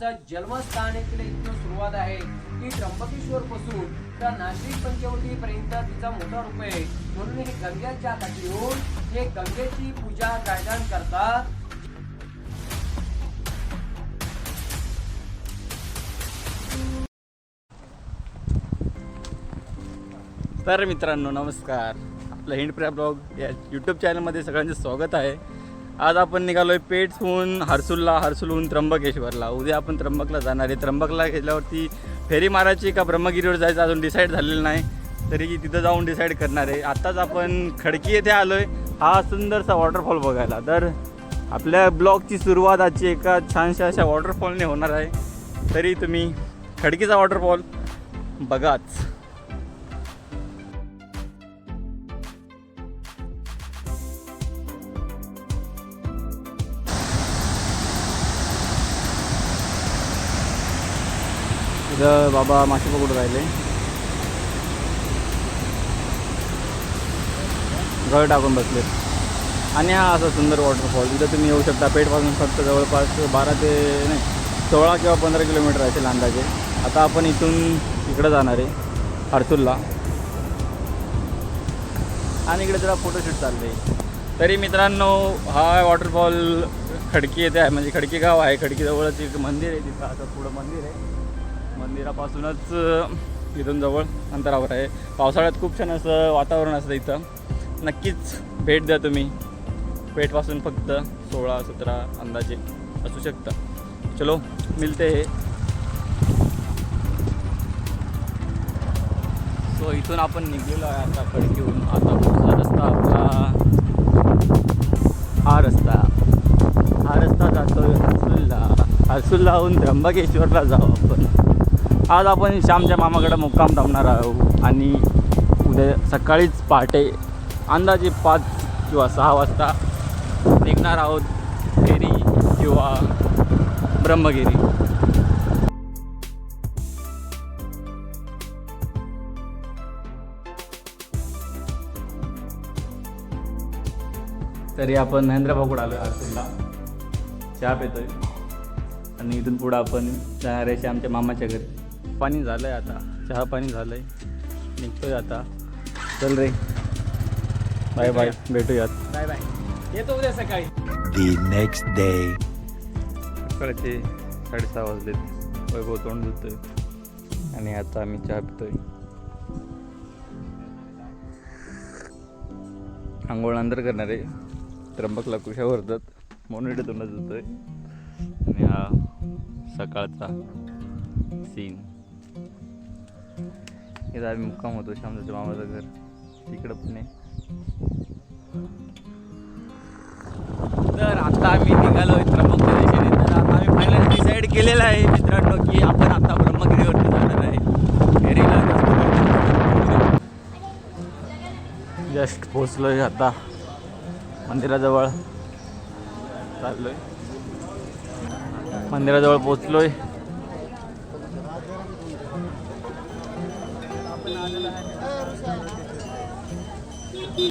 मागे जन्मस्थान इकडे इथून सुरुवात आहे. ती त्र्यंबकेश्वर पासून तर नाशिक पंचवटीपर्यंत तिचा मोठा रूप आहे. म्हणून हे गंगेच्या काठी येऊन हे गंगेची पूजा गायदान करतात. तर मित्रांनो नमस्कार. आपलं हिंडप्रिया ब्लॉग या यूट्यूब चॅनलमध्ये सगळ्यांचं स्वागत आहे. आज आपण निघालो आहे पेठहून हर्सूलला हर्सूलहून त्र्यंबकेश्वरला. उद्या आपण त्र्यंबकला जाणार आहे. त्र्यंबकला गेल्यावरती फेरी मारायची का ब्रह्मगिरीवर जायचं अजून डिसाईड झालेलं नाही. तरी तिथं जाऊन डिसाईड करणार आहे. आत्ताच आपण खडकी येथे आलो आहे हा सुंदरसा वॉटरफॉल बघायला. तर आपल्या ब्लॉगची सुरुवात आजची एका छानशा अशा वॉटरफॉलने होणार आहे. तरी तुम्ही खडकीचा वॉटरफॉल बघाच. इथं बाबा मासे पकडून राहिले. गळ टाकून बसले. आणि हा असा सुंदर वॉटरफॉल इथं तुम्ही येऊ शकता. पेठपासून फक्त जवळपास बारा ते नाही सोळा किंवा पंधरा किलोमीटर असेल अंदाजे. आता आपण इथून इकडं जाणार आहे हर्सूलला आणि इकडे जरा फोटोशूट चालले तरी मित्रांनो हा वॉटरफॉल खडकी येथे आहे. म्हणजे खडकी गाव आहे. खडकीजवळच एक मंदिर आहे तिथं. असं पुढं मंदिर आहे. मंदिरापासूनच इथून जवळ अंतरावर आहे. पावसाळ्यात खूप छान असं वातावरण असतं इथं. नक्कीच भेट द्या तुम्ही. पेठपासून फक्त सोळा सतरा अंदाजे असू शकता. चलो मिलते हे. सो इथून आपण निघलेलो आहे आता खडकीहून. आता पुढचा रस्ता आपला हा रस्ता. हा रस्ता जातो हर्सुल्ला. हर्सुल्लाहून त्र्यंबकेश्वरला जाऊ आपण. आज आपण श्यामच्या मामाकडे मुक्काम थांबणार आहोत आणि उद्या सकाळीच पहाटे अंदाजे पाच किंवा सहा वाजता निघणार आहोत फेरी किंवा ब्रह्मगिरी. तरी आपण महेंद्र भाऊकडे आलो? हॉस्टेलला चहा पितोय. आणि इथून पुढं आपण जाणार आहे आमच्या मामाच्या घरी. पाणी झालं आहे आता. चहा पाणी झालं आहे निघतोय आता. चल रे. Bye bye. भेटूयात. Bye bye. येतो उद्या सकाळी. The next day. सकाळचे साडेसहा वाजलेत. वैभव तोंड धुतोय. आणि आता आम्ही चहा पितोय. आंघोळ नंतर करणार त्र्यंबकला कुशा भरतात म्हणून इथे तोंड धुतोय. आणि हा सकाळचा सीन इथं आम्ही मुक्काम होतो श्यामदाच्या मामाचं घर. तिकडं पण आहे. तर आता आम्ही निघालो दिशेने तर आता आम्ही फायनल डिसाईड केलेलं आहे मित्रांनो की आपण आता ब्रह्मगिरीवरती जाणार आहे. फेरीला जस्ट पोचलोय आता. मंदिराजवळ. चाललोय. मंदिराजवळ पोचलोय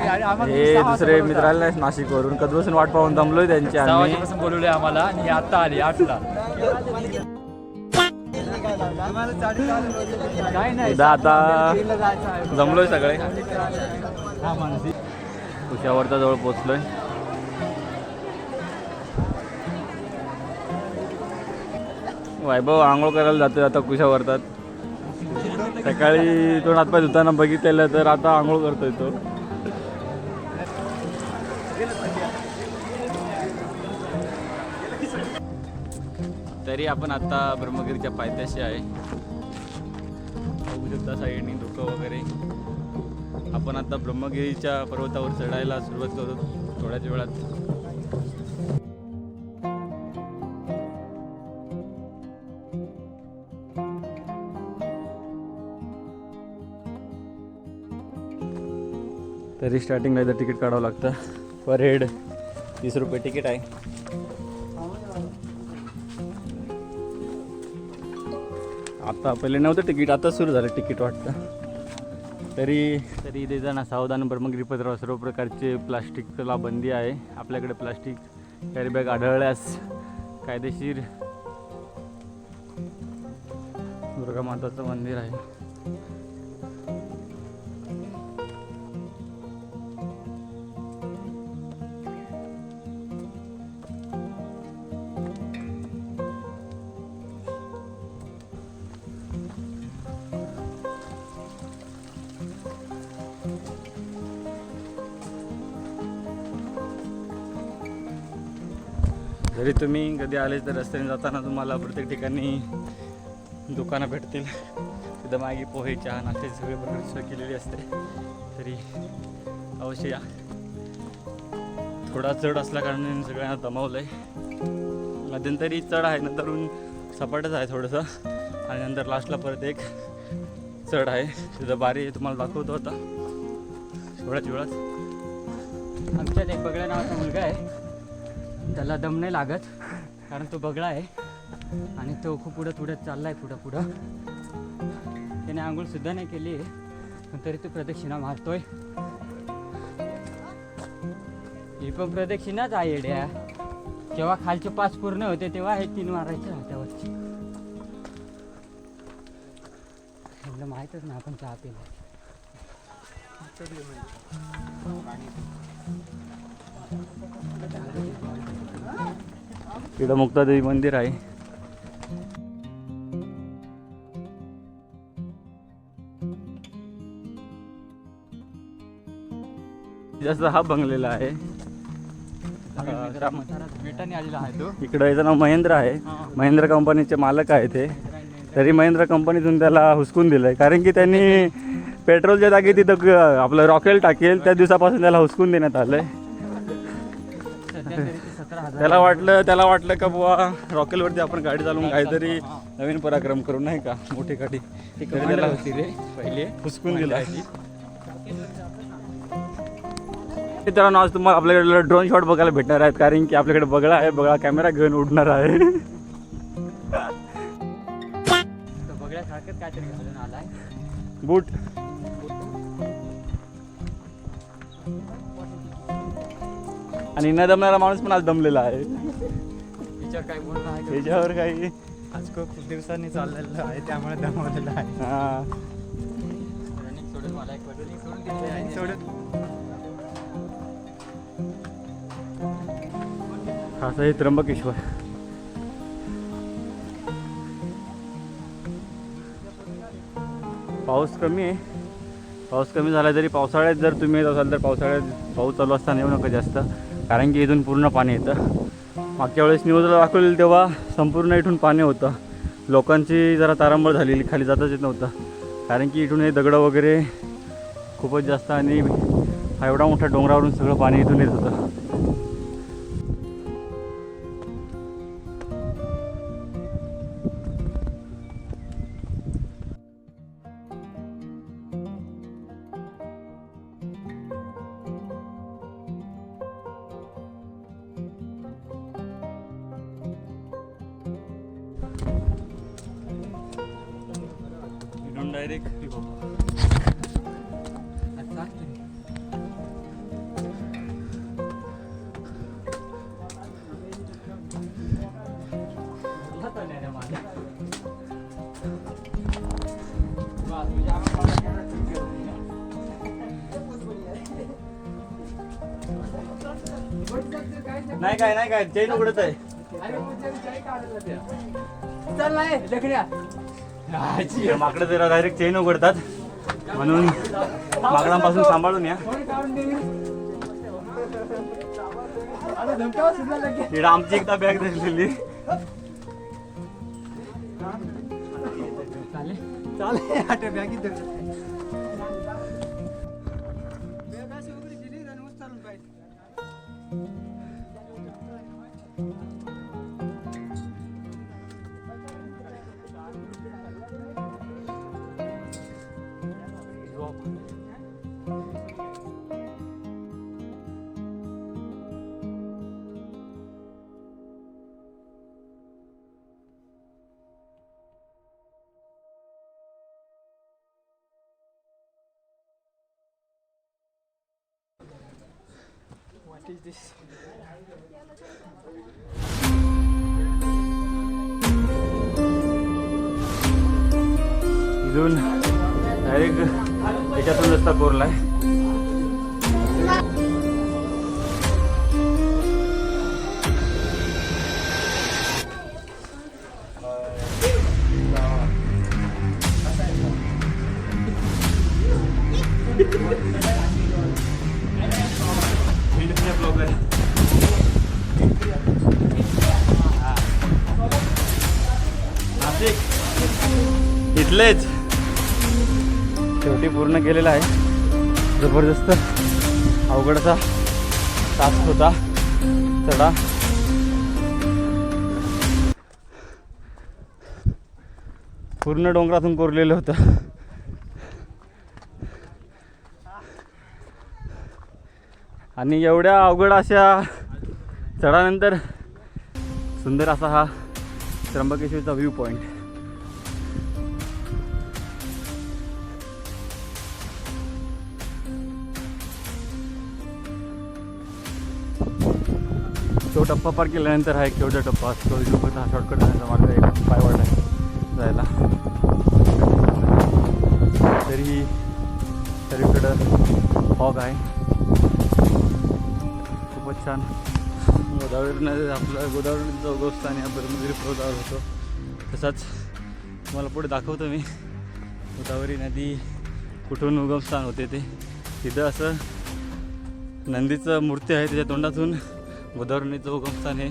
हे दुसरे मित्र आले नाशिकवरून. कधीपासून वाट पाहून दमलोय त्यांची आम्ही. बोलवले आम्हाला आणि आता आली आठला. एकदा आता जमलोय सगळे. हा मानसी. कुशावरचा जवळ पोचलोय. वैभव आंघोळ करायला जातोय आता कुशावरतात. सकाळी तो हातपाय धुताना बघितलेलं तर आता आंघोळ करतोय तो. तरी आपण आता ब्रह्मगिरीच्या पायथ्याशी आहे. बघू शकता साईडनी धुकं वगैरे. आपण आता ब्रह्मगिरीच्या पर्वतावर चढायला सुरुवात करू थोड्याच वेळात. तरी स्टार्टिंगला इथं तिकीट काढावं लागतं. पर हेड तीस रुपये तिकीट आहे. आता पहिले नव्हतं तिकीट आता सुरू झालं तिकीट वाटतं. तरी तरी इथे जाणं सावधान ब्रह्मगिरी पत्रावर सर्व प्रकारचे प्लास्टिकला बंदी आहे. आपल्याकडे प्लास्टिक कॅरीबॅग आढळल्यास कायदेशीर दुर्गा माताचं मंदिर आहे. तुम्ही कधी आले तर रस्त्याने जाताना तुम्हाला प्रत्येक ठिकाणी दुकानं भेटतील. तिथं मागे पोहे चहा नाश्त्याची सगळी प्रकारची सोय केलेली असते. तरी अवश्य या. थोडा चढ असल्या कारणाने सगळ्यांना दमावलं आहे मध्यंतरी चढ आहे नंतरून सपाटच आहे थोडंसं. आणि नंतर लास्टला परत एक चढ आहे. तिथं बारी तुम्हाला दाखवतो आता. थोड्याच वेळात आमच्या एक बगळ्या नावाचा मुलगा आहे. त्याला दम नाही लागत कारण तो बगळा आहे आणि तो खूप पुढं पुढं चाललाय पुढं पुढं. त्याने आंघोळ सुद्धा नाही केली आहे पण तरी तो प्रदक्षिणा मारतोय. ही पण प्रदक्षिणाच आहे येड्या. जेव्हा खालचे पाच पूर्ण होते तेव्हा हे तीन मारायचे हातावरचे आपलं माहीतच ना आपण चहा पिला. तिथं मुक्तादेवी मंदिर आहे. जास्त हा बंगलेला आहे. इकडं याचं नाव महेंद्र आहे. महेंद्र कंपनीचे मालक आहे ते तरी महेंद्र कंपनीतून त्याला हुसकून दिलंय. कारण की त्यांनी पेट्रोलच्या जागी तिथं आपलं रॉकेल टाकेल त्या दिवसापासून त्याला हुसकून देण्यात आलंय. त्याला वाटलं त्याला वाटलं का बुवा रॉकेलवरती आपण गाडी चालवून काहीतरी नवीन पराक्रम करू नाही का? मोठी गाडी. त्याला रे पहिले. हुसकून दिला मित्रांनो आज तुम्हाला आपल्याकडे ड्रोन शॉट बघायला भेटणार आहेत कारण की आपल्याकडे बगळा आहे बगळा कॅमेरा घेऊन उडणार आहे. बूट. आणि न दमणारा माणूस पण आज दमलेला आहे. काय त्याच्यावर काही आज खूप दिवसांनी चाललेलं आहे त्यामुळे दमवलेलं आहे. हा. रनिंग सोडून मला एक रनिंग सोडून दिली आहे. असं आहे त्र्यंबकेश्वर. पाऊस कमी आहे. पाऊस कमी झाला तरी पावसाळ्यात जर तुम्ही येत असाल तर पावसाळ्यात पाऊस चालू असताना येऊ नका जास्त. कारण की इथून पूर्ण पाणी येतं. मागच्या वेळेस न्यूजला दाखवलेलं तेव्हा संपूर्ण इथून पाणी होतं. लोकांची जरा तारांबळ झालेली खाली जाताच येत नव्हतं. कारण की इथून हे दगडं वगैरे खूपच जास्त आणि एवढा मोठ्या डोंगरावरून सगळं पाणी इथून येत होतं. डायरेक्ट म्हणजे नाही. काय नाही काय चैन उघडत आहे. चल नाही लकड्या. माकडं जरा डायरेक्ट चेन उघडतात. म्हणून माकडांपासून सांभाळून या. आमची एकदा बॅग धरलेली चालेल. चालेल. आठ बॅग इथं. What is this? इथून डायरेक्ट याच्यातून रस्ता कोरलाय Thank इथलेच. शेवटी पूर्ण केलेला आहे. जबरदस्त. अवघडचा तास होता. चढा. पूर्ण डोंगरातून कोरलेलं होतं. आणि एवढ्या अवघड अशा चढानंतर सुंदर असा हा त्र्यंबकेश्वरचा व्ह्यू पॉईंट टप्पा पार केल्यानंतर हा एक शेवटचा टप्पा असतो. इकडं हा शॉर्टकट जाण्याचा मार्ग एक पाय आहे. जायला. तरीही सगळीकडं फॉग आहे. खूपच छान. गोदावरी नदी आपलं गोदावरी नदीचा आणि या ब्रह्मगिरी होतो. तसाच तुम्हाला पुढे दाखवतो मी. गोदावरी नदी कुठून उगमस्थान होते ते. तिथं असं नंदीचं मूर्ती आहे त्याच्या तोंडातून गोदावरी नदीचं उगमस्थान हे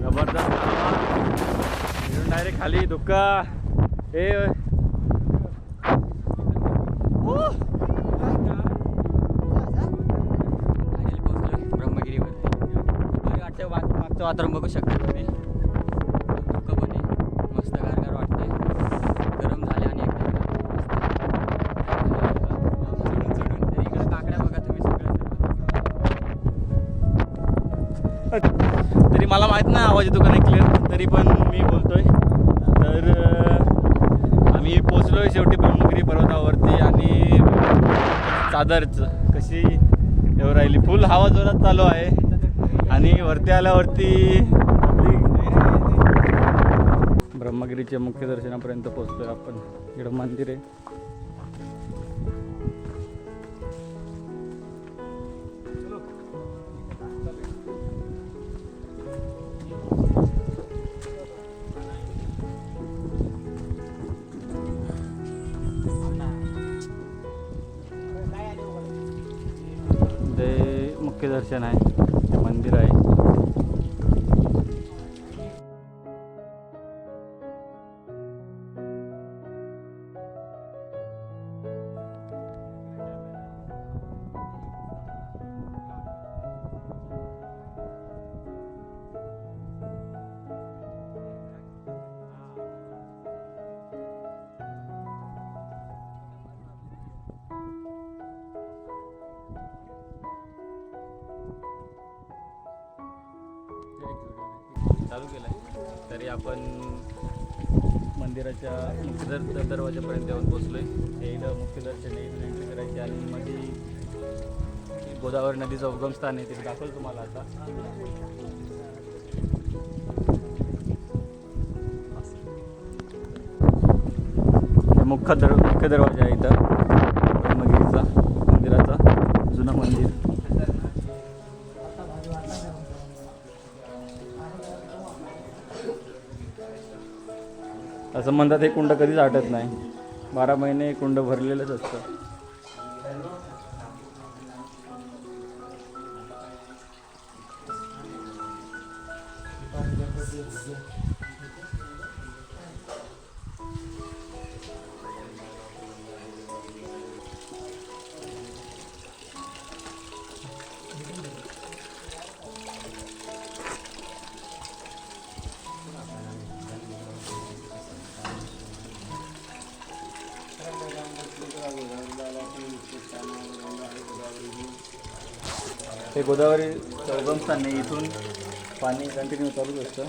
जबरदस्त डायरेक्ट खाली धुक्का. हे ब्रह्मगिरीवरती. वातावरण बघू शकता तुम्ही. मला माहीत नाही आवाज येतो का नाही क्लिअर तरी पण मी बोलतोय. तर आम्ही आम्ही पोचलोय शेवटी ब्रह्मगिरी पर्वतावरती आणि चादरच. कशी एवढं राहिली? फुल हवा जोरात चालू आहे. आणि वरती आल्यावरती ब्रह्मगिरीच्या मुख्य दर्शनापर्यंत पोचतोय आपण. इकडं मंदिर आहे. मुख्य दर्शन आहे ते मंदिर आहे. मंदिराच्या मुख्य दर दरवाजापर्यंत येऊन पोचलोय हे इथं मुख्य दर्शन आहे इथून एंट्री करायची आणि मध्ये गोदावरी नदीचं उगमस्थान आहे तिथे दाखवलं तुम्हाला आता. मुख्य दर मुख्य दरवाजा आहे इथं. ब्रह्मगिरीचा मंदिराचा जुनं मंदिर. असं म्हणतात हे कुंड कधीच आटत नाही. बारा महिने कुंड भरलेलंच असतं. हे गोदावरी उगमस्थान नाही इथून पाणी कंटिन्यू चालूच असतं.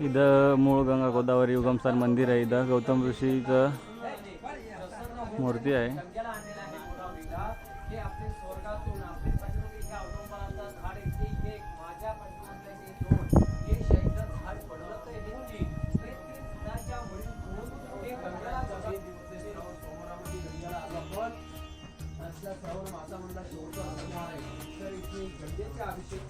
इथं मूळ गंगा गोदावरी उगमस्थान मंदिर आहे इथं गौतम ऋषीचं मूर्ती आहे तर शेवटचा आहे. तर इथे गंगेचे अभिषेक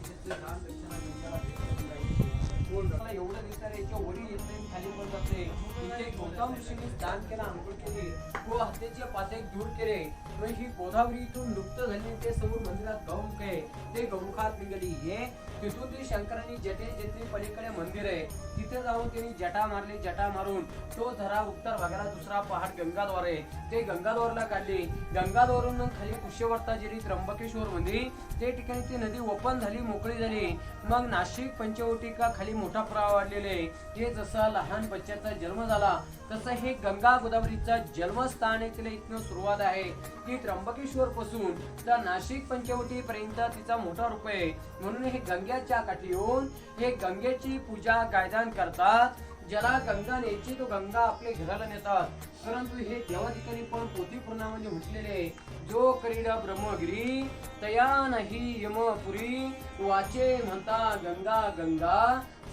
एवढं दिसणार रे, याच्या वरी येत नाही खाली पण जाते इथे गौतम ऋषीने दान केला अंघोळ केली. व हत्येचे पाते दूर केले. व ही गोदावरी इथून लुप्त झाली. ते समोर मंदिरात गौमुख आहे. ते गौमुखात निघाली. हे तिथून ती शंकरांनी जेथे जेथे पलीकडे मंदिर आहे. तिथे जाऊन त्यांनी जटा मारली जटा मारून तो झरा उत्तर भागाला दुसरा पहाड गंगाद्वार आहे. ते गंगाद्वारला काढले. गंगाद्वारून खाली पुष्यवर्ता जिरी त्र्यंबकेश्वर मध्ये ते ठिकाणी ती नदी ओपन झाली मोकळी झाली. मग नाशिक पंचवटिका खाली मोठा पुरावा वाढलेले हे जसा लहान बच्च्याचा जन्म झाला तसं हे गंगा गोदावरीचा जन्मस्थान आहे. तिला इथनं सुरुवात आहे. ती त्र्यंबकेश्वर पासून तर नाशिक पंचवटी पर्यंत तिचा मोठा रूप आहे. म्हणून हे गंग्याच्या काठी येऊन हे गंगेची पूजा कायदा स्नान करतात ज्याला गंगा न्यायची तो गंगा आपल्या घराला नेतात. परंतु हे देवा ठिकाणी पण पोथी पुराणामध्ये म्हटलेले जो करीडा ब्रह्मगिरी तया नाही यमपुरी वाचे म्हणता गंगा गंगा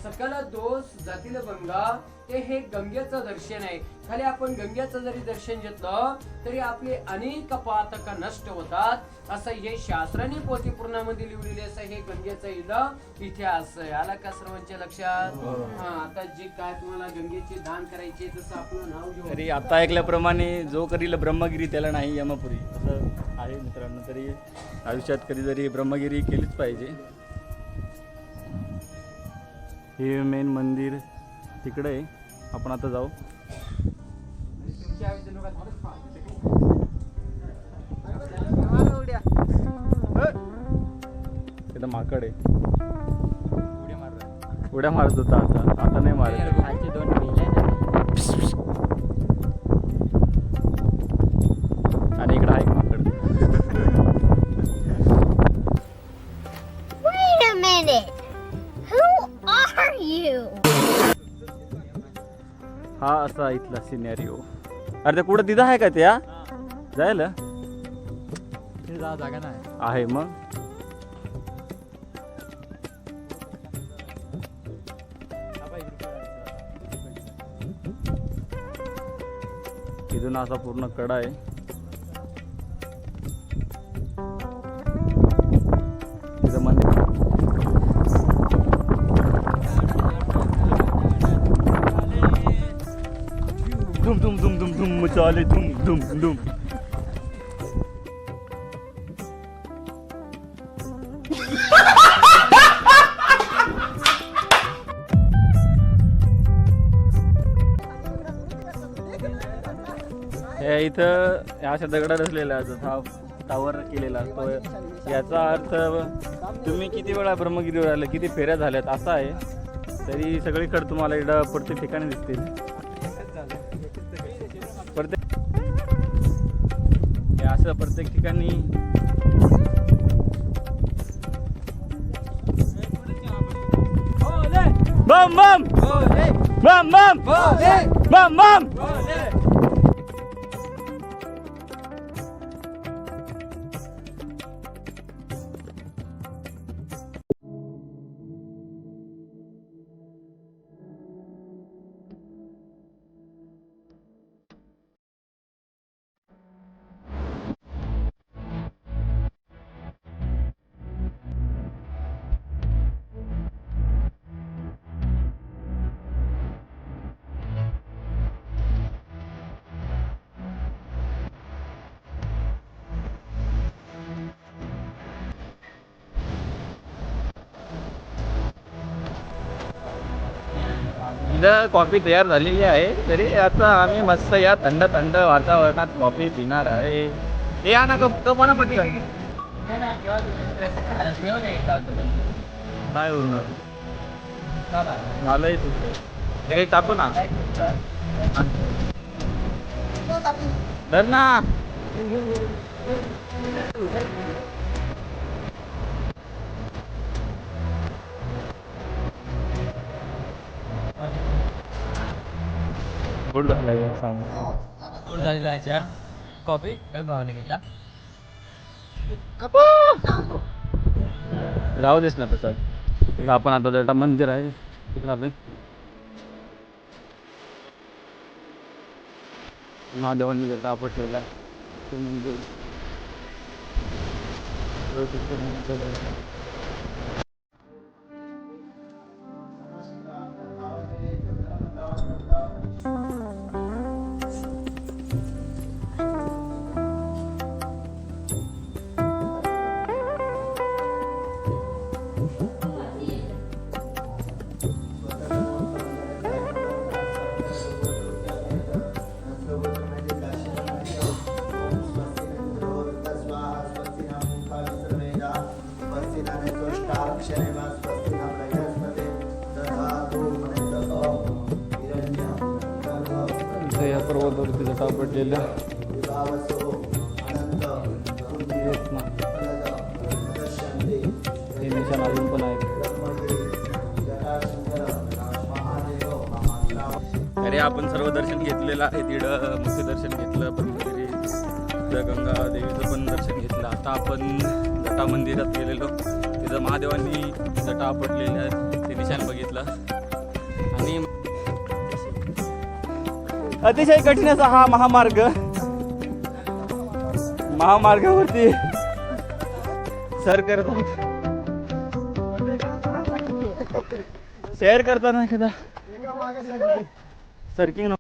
सकल दोष जातील गंगा ते हे गंगेचं दर्शन आहे. खाली आपण गंगेचं जरी दर्शन घेतलं तरी आपले अनेक पातक नष्ट होतात. असं हे शास्त्राने पोथी पूर्णामध्ये लिहिलेले असं हे गंगेचं इथं इतिहास आहे. आला का सर्वांच्या लक्षात? हा. आता जे काय तुम्हाला गंगेचे दान करायचे तसं आपलं नाव घेऊ तरी आता ऐकल्याप्रमाणे जो करील ब्रह्मगिरी त्याला नाही यमपुरी. असं आहे मित्रांनो तरी आयुष्यात कधीतरी ब्रह्मगिरी केलीच पाहिजे. हे मेन मंदिर तिकडे आहे. आपण आता जाऊ. माकड आहे. उड्या मारत होता. आता आता नाही मारत. असा इथला सिनेरिओ अरे ते कुठं तिथं आहे का त्या? जायला? जा जागा नाही आहे मग. इथून असा पूर्ण कडा आहे. धुम धुम धूम धुम धुम चाले धूम धूम धुम। हे इथं ह्या अशा दगडात असलेला हा टावर केलेला असतो याचा अर्थ तुम्ही किती वेळा ब्रह्मगिरीवर आले किती फेऱ्या झाल्यात असा आहे. तरी सगळीकडे तुम्हाला इकडं प्रत्येक ठिकाणी दिसतील. असं प्रत्येक ठिकाणी बम बम बम बम बम बम सध्या कॉफी तयार झालेली आहे. तरी आता आम्ही मस्त या थंड थंड वातावरणात कॉफी पिणार आहे. ते या ना तो पण ना पटी काय होणार मलाही तुझं. ते काही टाकू ना. धर ना. गुड झालं सांग कॉफी काय भावने घेतला राहू देस ना प्रसाद. आपण आता जटा मंदिर आहे. तिकडं आपण महादेवांनी आपण ठेवला मंदिर तिथं मंदिर या पर्वतावरती जटा पडलेल्या हे निशाण अजून पण आहेत अरे आपण सर्व दर्शन घेतलेलं आहे. तिकडं मुख्य दर्शन घेतलं ब्रह्मगिरी गंगा देवीचं पण दर्शन घेतलं. आता आपण जटा मंदिरात गेलेलो. तिथं महादेवांनी जटा पडलेल्या आहेत. ते निशाण बघितलं. आणि अतिशय कठीण असा हा महामार्ग. महामार्गावरती सर करत आहोत शेअर करताना एखादा सर्किंग